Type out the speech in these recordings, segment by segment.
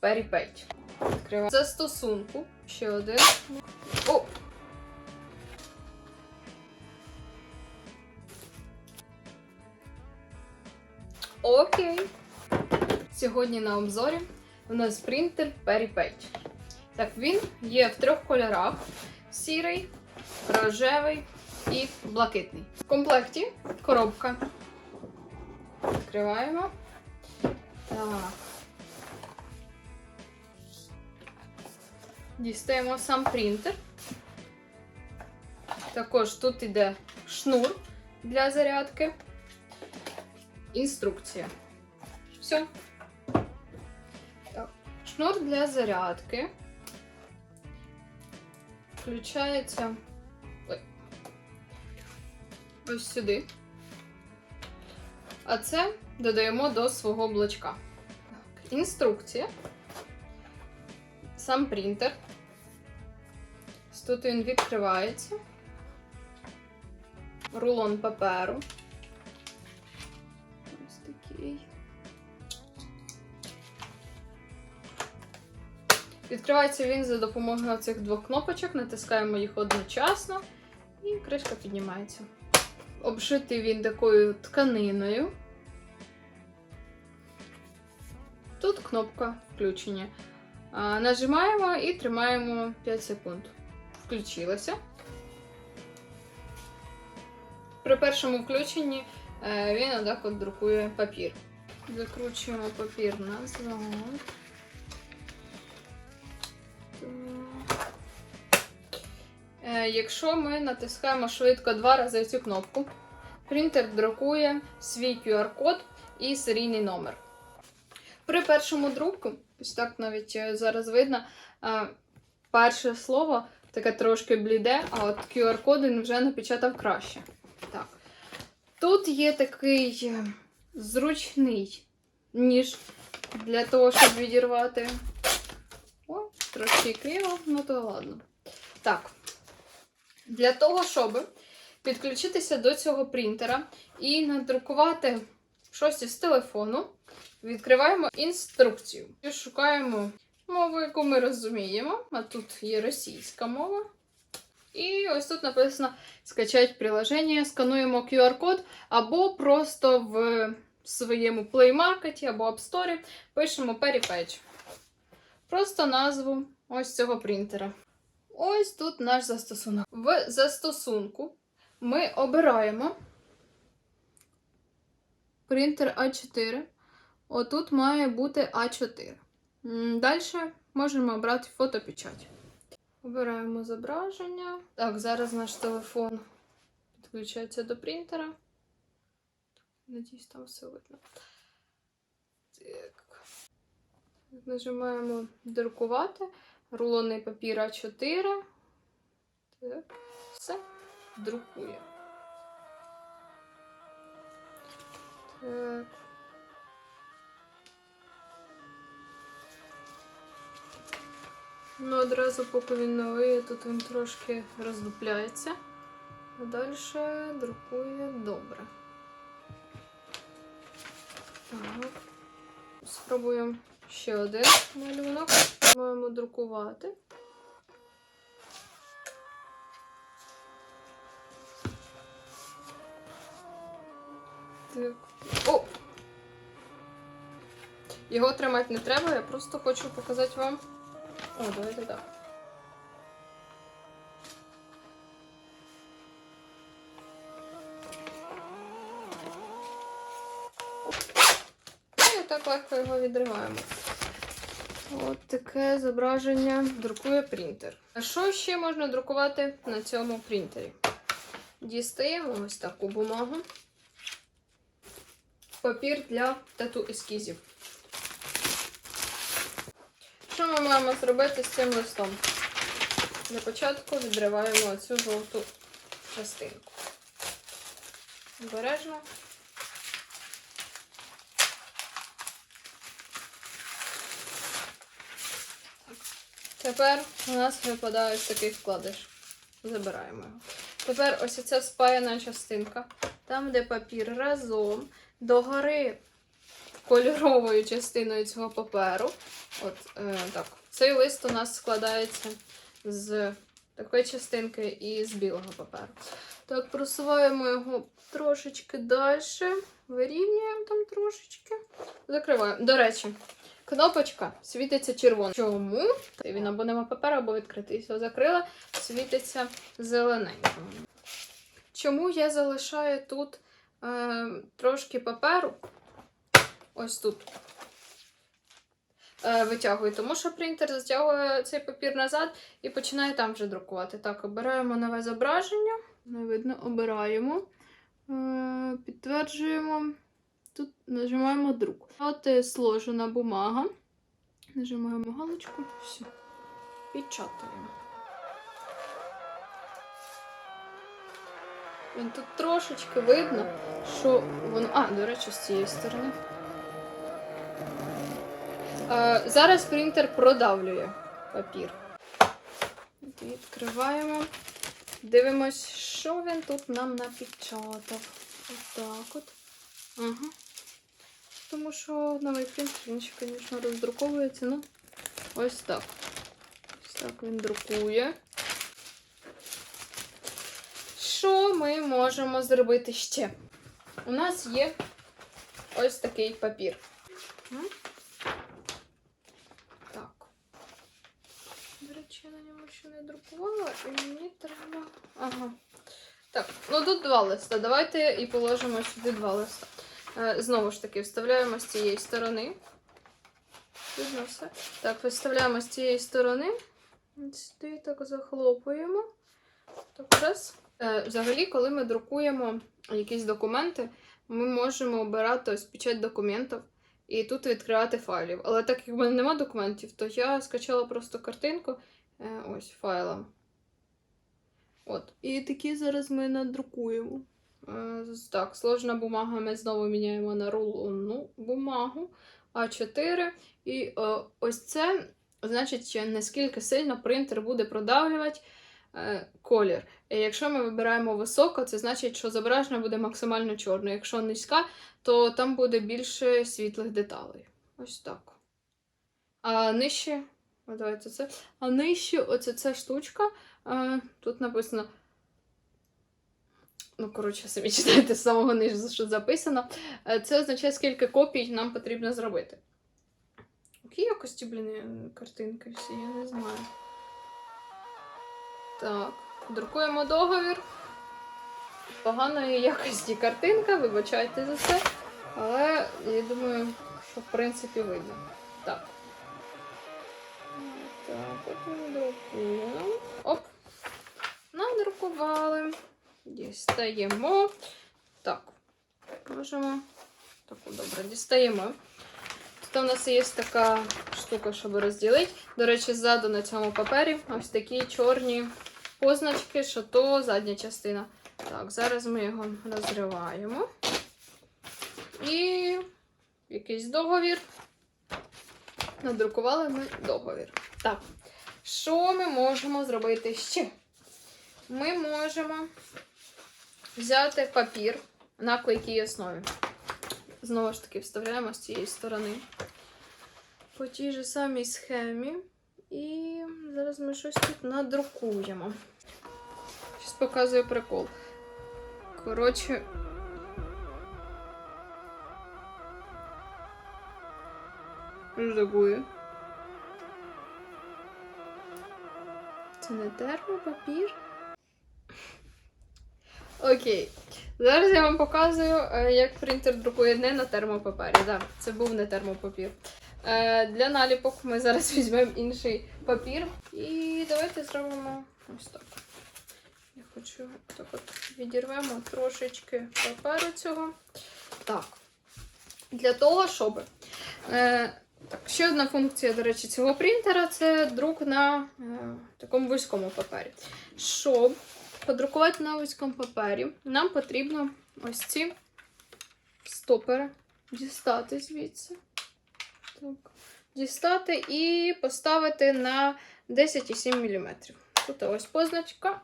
Періпеть. Відкриваю. Застосунку. Ще один. О! Окей. Сьогодні на обзорі у нас принтер Періпеть. Так, він є в трьох кольорах: сірий, рожевий і блакитний. В комплекті коробка. Відкриваємо. Так. Дістаємо сам принтер. Також тут іде шнур для зарядки. Інструкція. Все. Так. Шнур для зарядки. Включається ось сюди. А це додаємо до свого блочка. Інструкція. Сам принтер. Тут він відкривається. Рулон паперу. Ось такий. Відкривається він за допомогою цих двох кнопочок, натискаємо їх одночасно і кришка піднімається. Обшитий він такою тканиною. Тут кнопка включення. Нажимаємо і тримаємо 5 секунд. Включилося. При першому включенні е, він отак от друкує папір. Закручуємо папір назад. Е, Якщо ми натискаємо швидко два рази цю кнопку, принтер друкує свій QR-код і серійний номер. При першому друку, ось так навіть е, зараз видно, перше слово таке трошки бліде, а от QR-код він вже напечатав краще. Так. Тут є такий е, зручний ніж для того, щоб відірвати. О, трошки криво, ну то ладно. Так. Для того, щоб підключитися до цього принтера і надрукувати щось із телефону, відкриваємо інструкцію. І шукаємо мову, яку ми розуміємо. А тут є російська мова. І ось тут написано скачать приложення, скануємо QR-код, або просто в своєму Play Market або App Store пишемо Peripatch. Просто назву ось цього принтера. Ось тут наш застосунок. В застосунку ми обираємо принтер А4. Отут має бути А4. Далі можемо обрати фотопечать. Обираємо зображення. Так, зараз наш телефон підключається до принтера. Надіюсь, там все видно. Так. Нажимаємо друкувати. Рулонний папір А4. Так, все. Друкує. Так. Ну, одразу, поки він новий, тут він трошки роздупляється. А далі друкує добре. Так. Спробуємо ще один малюнок. Маємо друкувати. Так. О! Його тримати не треба, я просто хочу показати вам. О, давайте так. І так легко його відриваємо. От таке зображення друкує принтер. А що ще можна друкувати на цьому принтері? Дістаємо ось таку бумагу. Папір для тату ескізів. Що ми маємо зробити з цим листом? Для початку відриваємо цю жовту частинку. Обережно. Тепер у нас випадає ось такий вкладиш. Забираємо його. Тепер ось ця спаяна частинка, там, де папір разом догори кольоровою частиною цього паперу, От е, так. Цей лист у нас складається з такої частинки і з білого паперу. Так, просуваємо його трошечки далі, вирівнюємо там трошечки, закриваємо. До речі, кнопочка світиться червоною. Чому? Він або нема паперу, або відкритий. Все закрила, світиться зелененьким. Чому я залишаю тут е, трошки паперу? Ось тут. Е, витягую, тому що принтер затягує цей папір назад і починає там вже друкувати. Так, обираємо нове зображення. Не видно, обираємо. Е, підтверджуємо. Тут нажимаємо друк. От е, сложена бумага. Нажимаємо галочку. Все. Печатаємо. Тут трошечки видно, що воно. А, до речі, з цієї сторони. Е, зараз принтер продавлює папір. Відкриваємо. Дивимось, що він тут нам напечатав. Отак от. Ага. Тому що новий принтер, він ще, звісно, роздруковується. Ну, ось так. Ось так він друкує. Що ми можемо зробити ще? У нас є ось такий папір. М? Так. Речі, я на ньому ще не друкувала, і мені треба. Ага. Так, ну тут два листа. Давайте і положимо сюди два листа. Е, знову ж таки, вставляємо з цієї сторони. Так, виставляємо з цієї сторони. Сюди так захлопуємо. Так, раз. Е, взагалі, коли ми друкуємо якісь документи, ми можемо обирати ось печать документів і тут відкривати файлів. Але так як в мене немає документів, то я скачала просто картинку ось файлом. От. І такі зараз ми надрукуємо. Е, Так, сложна бумага ми знову міняємо на рулонну бумагу А4. І е, ось це значить, наскільки сильно принтер буде продавлювати е, колір. І якщо ми вибираємо високо, це значить, що зображення буде максимально чорне. Якщо низька, то там буде більше світлих деталей. Ось так. А нижче. Давайте це. А нижче оце ця штучка. е, тут написано. Ну, коротше, самі читайте з самого нижу, що записано. Е, Це означає, скільки копій нам потрібно зробити. Які якості, блін, е, картинки всі, я не знаю. Так, друкуємо договір. Поганої якості картинка, вибачайте за це. Але я думаю, що в принципі видно. Так, Надрукували. Дістаємо. Так. Можемо. Таку добре, дістаємо. Тут у нас є така штука, щоб розділити. До речі, ззаду на цьому папері ось такі чорні позначки, що то задня частина. Так, зараз ми його розриваємо. І якийсь договір. Надрукували ми договір. Так, що ми можемо зробити ще? Ми можемо взяти папір на клейкій основі. Знову ж таки, вставляємо з цієї сторони. По тій же самій схемі. І зараз ми щось тут надрукуємо. Щось показую прикол. Коротше. Ждагую. Це не термопапір. Окей. Зараз я вам показую, е, як принтер друкує не на термопапері. Да, це був не термопапір. Е, Для наліпок ми зараз візьмемо інший папір. І давайте зробимо ось так. Я хочу так от відірвемо трошечки паперу цього. Так. Для того, щоб. Е, так, ще одна функція, до речі, цього принтера це друк на е, такому вузькому папері. Щоб подрукувати на вузькому папері, нам потрібно ось ці стопери дістати звідси. Так. Дістати і поставити на 10,7 мм. Тут ось позначка.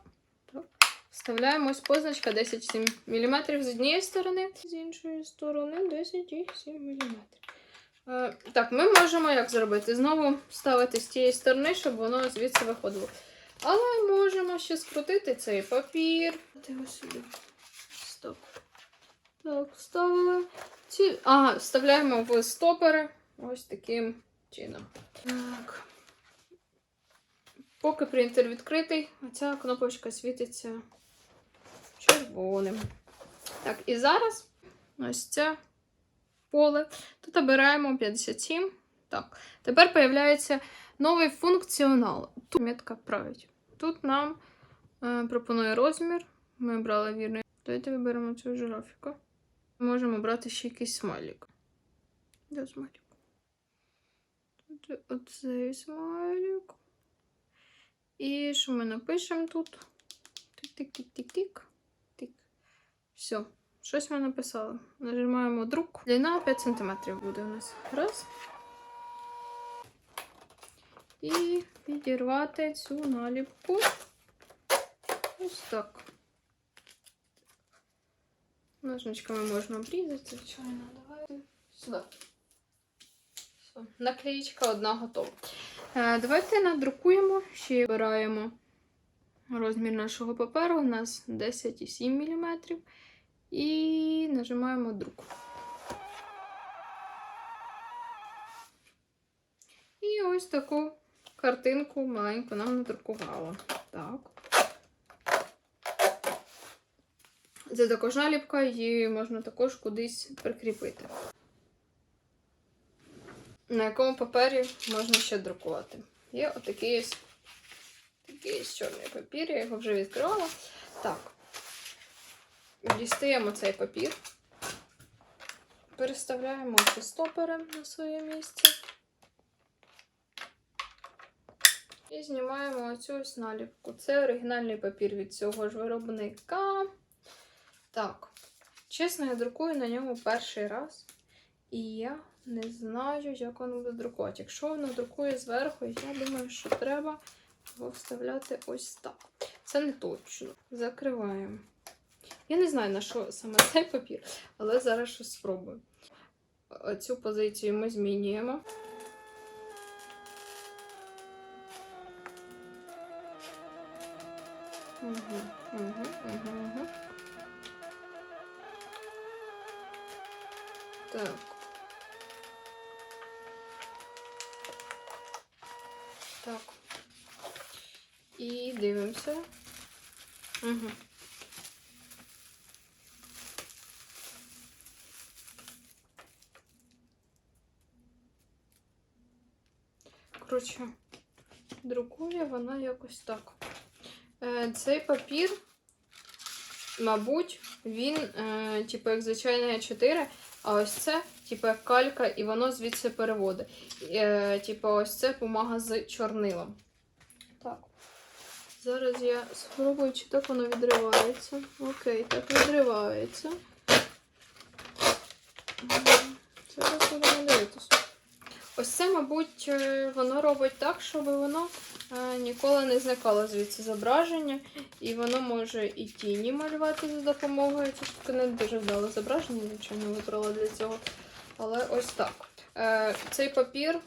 Вставляємо ось позначка 10,7 мм з однієї сторони, з іншої сторони 10,7 мм. Е, так, ми можемо як зробити? Знову ставити з тієї сторони, щоб воно звідси виходило. Але можемо ще скрутити цей папір. Його сюди. Стоп. Так, вставили. Ці... Ага, вставляємо в стопери ось таким чином. Так. Поки принтер відкритий, оця кнопочка світиться червоним. Так, і зараз ось це поле. Тут обираємо 57. Так, тепер появляється новий функціонал. Тут метка править. Тут нам е, пропонує розмір. Ми обрали вірний. Давайте виберемо цю жирафіку. Можемо брати ще якийсь смайлик. Де смайлик? Тут оцей смайлик. І що ми напишемо тут? Тик-тик-тик-тик-тик. Тик. Все. Щось ми написали. Нажимаємо друк. Длина 5 см буде у нас. Раз. І підірвати цю наліпку. Ось так. Ножничками можна обрізати, звичайно. Давайте сюди. Все. Наклеїчка одна готова. Е, давайте надрукуємо, ще обираємо розмір нашого паперу. У нас 10,7 мм. І нажимаємо друк. І ось таку картинку маленьку нам надрукувало. Так. Це також наліпка, її можна також кудись прикріпити. На якому папері можна ще друкувати? Є отакий ось, такий ось чорний папір, я його вже відкривала. Так. Дістаємо цей папір, переставляємо стопери на своє місце. І знімаємо оцю ось наліпку. Це оригінальний папір від цього ж виробника. Так, чесно, я друкую на ньому перший раз. І я не знаю, як воно буде друкувати. Якщо воно друкує зверху, я думаю, що треба його вставляти ось так. Це не точно. Закриваємо. Я не знаю, на що саме цей папір, але зараз щось спробую. Цю позицію ми змінюємо. Так. Так. І дивимося. Угу. Коротше, друкує вона якось так. Е, цей папір, мабуть, він, е, типу, як звичайний А4, а ось це, типу, як калька, і воно звідси переводить. Е, типу, ось це бумага з чорнилом. Так. Зараз я спробую, чи так воно відривається. Окей, так відривається. Зараз будемо дивитися. Ось це, мабуть, е, воно робить так, щоб воно е, ніколи не зникало звідси зображення. І воно може і тіні малювати за допомогою. Це таке не дуже вдале зображення, звичайно, вибрала для цього. Але ось так. Е, Цей папір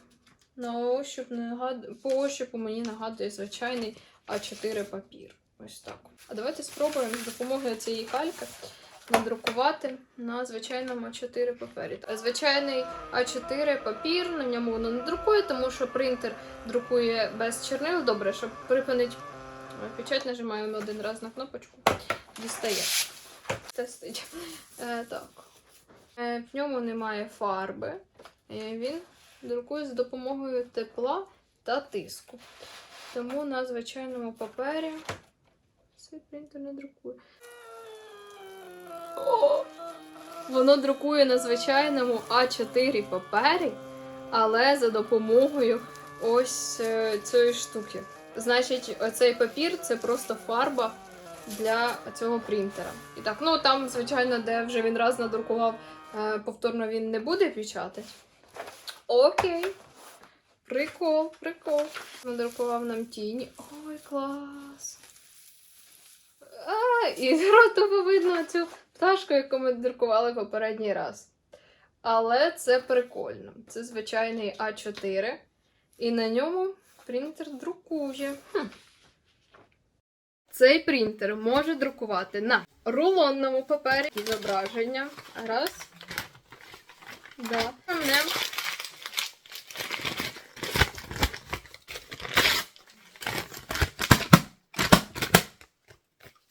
на ощуп нагад... по ощупу мені нагадує звичайний А4 папір. Ось так. А давайте спробуємо з допомогою цієї кальки надрукувати на звичайному А4 папері. А Звичайний А4 папір, на ньому воно не друкує, тому що принтер друкує без чернил. Добре, щоб припинити печать, нажимаємо один раз на кнопочку, дістає. Тестить. Е, так. Е, в ньому немає фарби. Е, він друкує з допомогою тепла та тиску. Тому на звичайному папері цей принтер не друкує. О! Воно друкує на звичайному А4 папері, але за допомогою ось е, цієї штуки. Значить, оцей папір це просто фарба для цього принтера. І так, ну там, звичайно, де вже він раз надрукував, е, повторно він не буде печатати. Окей. Прикол, прикол. Надрукував нам тіні. Ой, клас. А, і ротово видно цю пташку, яку ми друкували попередній раз. Але це прикольно. Це звичайний А4. І на ньому принтер друкує. Хм. Цей принтер може друкувати на рулонному папері і зображення. Раз. Да.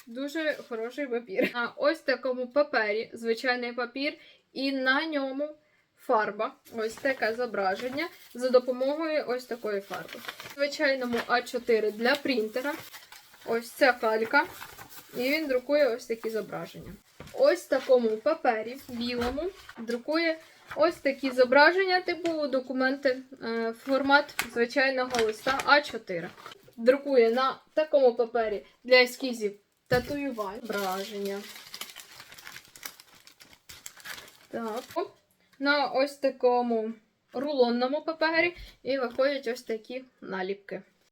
Дуже хороший папір. На ось такому папері, звичайний папір, і на ньому фарба. Ось таке зображення за допомогою ось такої фарби. Звичайному А4 для принтера. Ось ця калька. І він друкує ось такі зображення. Ось такому папері білому друкує ось такі зображення, типу документи, е, формат звичайного листа А4. Друкує на такому папері для ескізів татуювань. враження. Так. На ось такому рулонному папері і виходять ось такі наліпки.